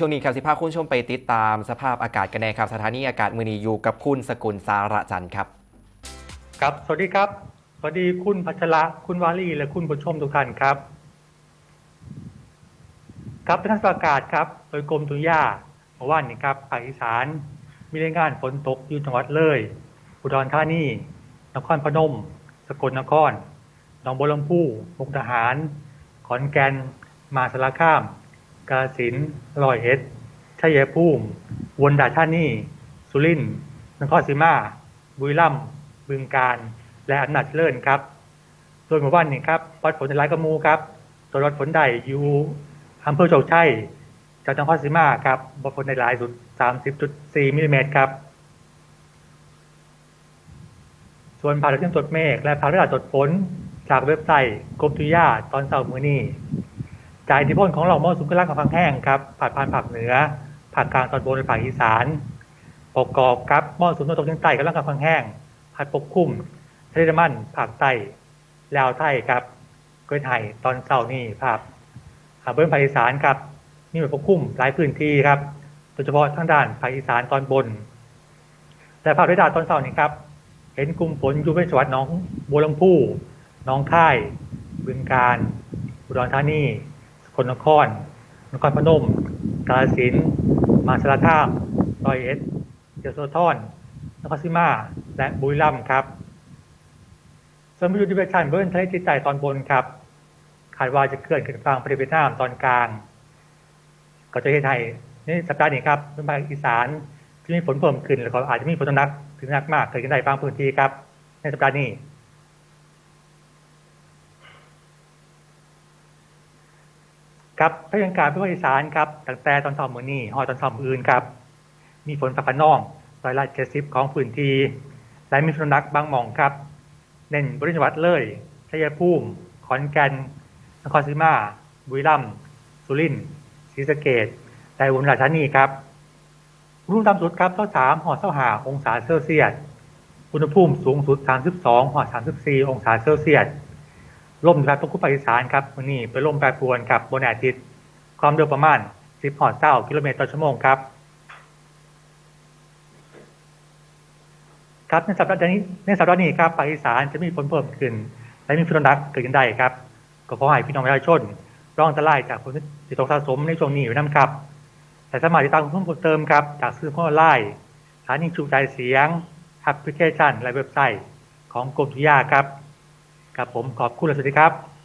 ช่วงนี้ครับสิภาคุณชมไปติดตามสภาพอากาศกันแน่ครับสถานีอากาศมือนีอยู่กับคุณสกุลสาระจันทร์ครับครับ สวัสดีครับ สวัสดีคุณพัชระคุณวาลีและคุณผู้ชมทุกท่านครับ ครับเป็นทัศนอากาศครับโดยกรมตุนยาเมื่อวานนี้ครับภาคอีสาน มีรายงานฝนตกอยู่จังหวัดเลยอุดรธานีนครพนม สกลนครหนองบัวลำพูมุกดาหาร ขอนแก่นมาสารคาม กาสินธุ์ร้อยเอ็ดชัยภูมิอุบลราชธานี่ สุรินทร์นครศรีมาบุรีรัมย์บึงกาฬและอำนาจเจริญครับโดยเมื่อวานนี้ครับวัดฝนในหลายกระมูครับตัววัดฝนใดอยู่อำเภอโชคชัยจังหวัดนครศรีมาครับวัดฝนในหลายสุด 30.4มิลลิเมตรครับ ส่วนภาคเรื่องตรวจเมฆและภาคเรื่องตรวจฝนจากเว็บไซต์กรมตุยาตอนเสาร์มื้อนี้ จากอิทธิพลของหล่อมมรสุมกำลังกับพังแห้งครับผ่านผ่านภาคเหนือภาคกลางตอนบนและภาคอีสานประกอบกับมรสุมตะวันตกเฉียงใต้กำลังกับพังแห้งพัดปกคลุมทะเลมันภาคใต้ลาวไทยครับกล้วยไห่ตอนเช้านี่ภาพอ่าเบิ้ลภาคอีสานครับมีฝนปกคลุมหลายพื้นที่ครับโดยเฉพาะทางด้านภาคอีสานตอนบน แต่ภาคใต้ตอนเช้านี่ครับเห็นกลุ่มฝนอยู่ในจังหวัดหน้องบัวลำพูหน้องค่ายบึงกาฬอุดรธานี สกลนคร นครพนม กาฬสินธุ์มาสารคามร้อยเอ็ดยโสธรนครศรีมา และบุรีรัมย์ครับส่วนพายุดิเวชันบริเวณทะเลจีนใต้ตอนบนครับคาดว่าจะเคลื่อนขึ้นฝั่งประเทศเวียดนามตอนกลาง ก็จะเห็นไทยในสัปดาห์นี้ครับเป็นภาคอีสานที่มีฝนเพิ่มขึ้นแล้วก็อาจจะมีฝนตกหนักถึงหนักมากเกิดขึ้นได้บางพื้นที่ครับ ในสัปดาห์นี้ ครับพยากาศภาคอีสานครับตั้งแต่ตอนเช้ามื้อนี้อตอนเช้ามื้ออื่นครับ มีฝนฟ้าขนองร้อยละ70ของพื้นที่และมีฝนนักบางหม่องครับ เน้นบริจังหวัดเลยชัยภูมิ ขอนแก่น นครศรีมา บุรีรัมย์ สุรินทร์ ศรีสะเกษและอุบลราชธานีครับอุณหภูมิต่ำสุดครับเท่าสามหอเท่าหาองศาเซลเซียส อุณหภูมิสูงสุด 32หอ34 องศาเซลเซียส ลมครับตกคุภาคอีสานครับวันนี้เป็นลมแปรปรวนครับบนอาทิตย์ ความเร็วประมาณ 10หอด9กิโลเมตรต่อชั่วโมงครับ ครับในสัปดาห์นี้ในสัปดาห์นี้ครับภาคอีสานจะมีฝนเพิ่มขึ้น และมีฝนหนักเกิดขึ้นได้ครับ ก็ขอให้พี่น้องประชาชนร่องตะไลจากฝนที่ตกสะสมในช่วงนี้อยู่น้ำครับแต่สามารถติดตามข้อมูลเพิ่มเติมครับจากสื่อออไลน์สถานีชูใจเสียงแอปพลิเคชันและเว็บไซต์ของกรมทุยาครับ ครับผมขอบคุณและสวัสดีครับ